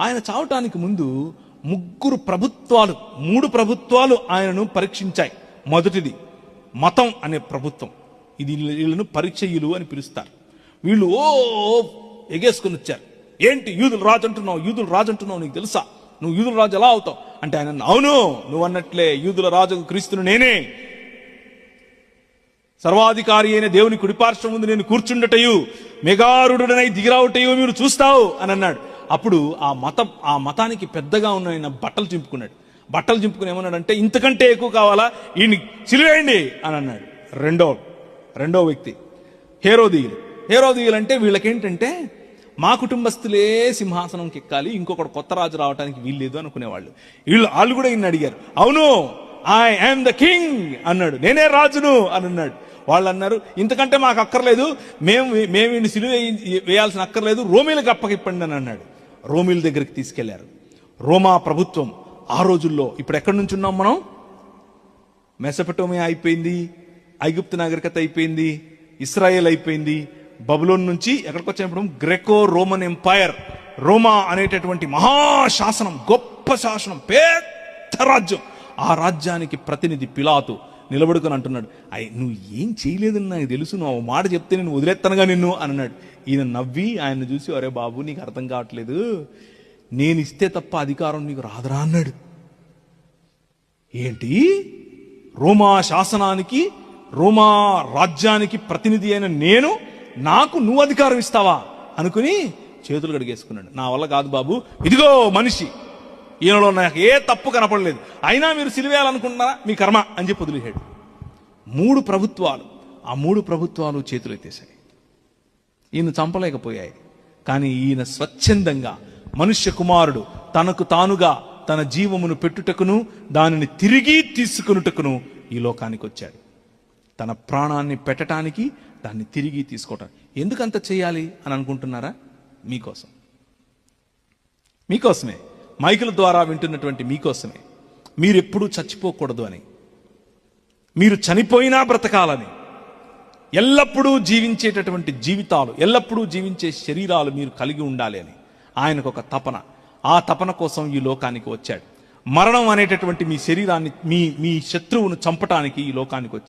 ఆయన చావటానికి ముందు ముగ్గురు ప్రభుత్వాలు మూడు ప్రభుత్వాలు ఆయనను పరీక్షించాయి. మొదటిది మతం అనే ప్రభుత్వం. ఇది వీళ్ళను పరిచయులు అని పిలుస్తారు. వీళ్ళు ఓ ఎగేసుకుని వచ్చారు. ఏంటి యూదులు రాజు అంటున్నావు యూదులు రాజు అంటున్నావు నీకు తెలుసా? నువ్వు యూదుల రాజు ఎలా అవుతావు? అంటే ఆయన అవును నువ్వు అన్నట్లే యూదుల రాజు క్రీస్తును నేనే. సర్వాధికారి అయిన దేవుని కుడిపార్శ్వం ముందు నేను కూర్చుండటయు మెగారుడునై దిగిరావుటయు మీరు చూస్తావు అని అన్నాడు. అప్పుడు ఆ మతం ఆ మతానికి పెద్దగా ఉన్న ఆయన బట్టలు చింపుకున్నాడు. బట్టలు చింపుకుని ఏమన్నాడంటే ఇంతకంటే ఎక్కువ కావాలా? ఈయన్ని చిలివేయండి అని అన్నాడు. రెండో రెండో వ్యక్తి హేరోదీయులు. హేరోదీయులు అంటే వీళ్ళకేంటంటే మా కుటుంబస్తులే సింహాసనంకి ఎక్కాలి ఇంకొకటి కొత్త రాజు రావడానికి వీల్లేదు అనుకునేవాళ్ళు. వీళ్ళు వాళ్ళు కూడా ఈయన అడిగారు. అవును ఐ యామ్ ద కింగ్ అన్నాడు. నేనే రాజును అని అన్నాడు. వాళ్ళు అన్నారు ఇంతకంటే మాకు అక్కర్లేదు మేము మేము వీడిని సిలువ వేయాల్సిన అక్కర్లేదు రోమిలకు అప్పగిప్పండి అని అన్నాడు. రోమిల దగ్గరికి తీసుకెళ్ళారు. రోమా ప్రభుత్వం ఆ రోజుల్లో ఇప్పుడు ఎక్కడి నుంచి ఉన్నాం మనం? మెసపటోమియా అయిపోయింది ఐగుప్తు నాగరికత అయిపోయింది ఇస్రాయేల్ అయిపోయింది బబులోన్ నుంచి ఎక్కడికి వచ్చినప్పుడు గ్రెకో రోమన్ ఎంపైర్. రోమా అనేటటువంటి మహాశాసనం గొప్ప శాసనం పెద్ద రాజ్యం. ఆ రాజ్యానికి ప్రతినిధి పిలాతు. నిలబడుకొని అంటున్నాడు అయ్యి నువ్వు ఏం చేయలేదని నాకు తెలుసు నువ్వు మాట చెప్తే నేను వదిలేస్తానుగా నిన్ను అని అన్నాడు. ఈయన నవ్వి ఆయన చూసి అరే బాబు నీకు అర్థం కావట్లేదు. నేను ఇస్తే తప్ప అధికారం నీకు రాదురా అన్నాడు. ఏంటి? రోమా శాసనానికి రోమా రాజ్యానికి ప్రతినిధి అయిన నేను నాకు నువ్వు అధికారం ఇస్తావా? అనుకుని చేతులు కడిగేసుకున్నాడు. నా వల్ల కాదు బాబు. ఇదిగో మనిషి. ఈయనలో నాకు ఏ తప్పు కనపడలేదు. అయినా మీరు సిలివేయాలనుకుంటున్నారా? మీ కర్మ అని చెప్పి వదిలేశాడు. మూడు ప్రభుత్వాలు ఆ మూడు ప్రభుత్వాలు చేతులు ఎత్తేశాయి. ఈయన చంపలేకపోయాయి. కానీ ఈయన స్వచ్ఛందంగా మనుష్య కుమారుడు తనకు తానుగా తన జీవమును పెట్టుటకును దానిని తిరిగి తీసుకునుటకును ఈ లోకానికి వచ్చాడు. తన ప్రాణాన్ని పెట్టడానికి దాన్ని తిరిగి తీసుకోవటం. ఎందుకంత చేయాలి అని అనుకుంటున్నారా? మీకోసం. మీకోసమే. మైకుల ద్వారా వింటున్నటువంటి మీకోసమే. మీరెప్పుడూ చచ్చిపోకూడదు అని. మీరు చనిపోయినా బ్రతకాలని. ఎల్లప్పుడూ జీవించేటటువంటి జీవితాలు ఎల్లప్పుడూ జీవించే శరీరాలు మీరు కలిగి ఉండాలి అని. ఆయనకు ఒక తపన. ఆ తపన కోసం ఈ లోకానికి వచ్చాడు. మరణం అనేటటువంటి మీ శరీరాన్ని మీ మీ శత్రువును చంపటానికి ఈ లోకానికి వచ్చాడు.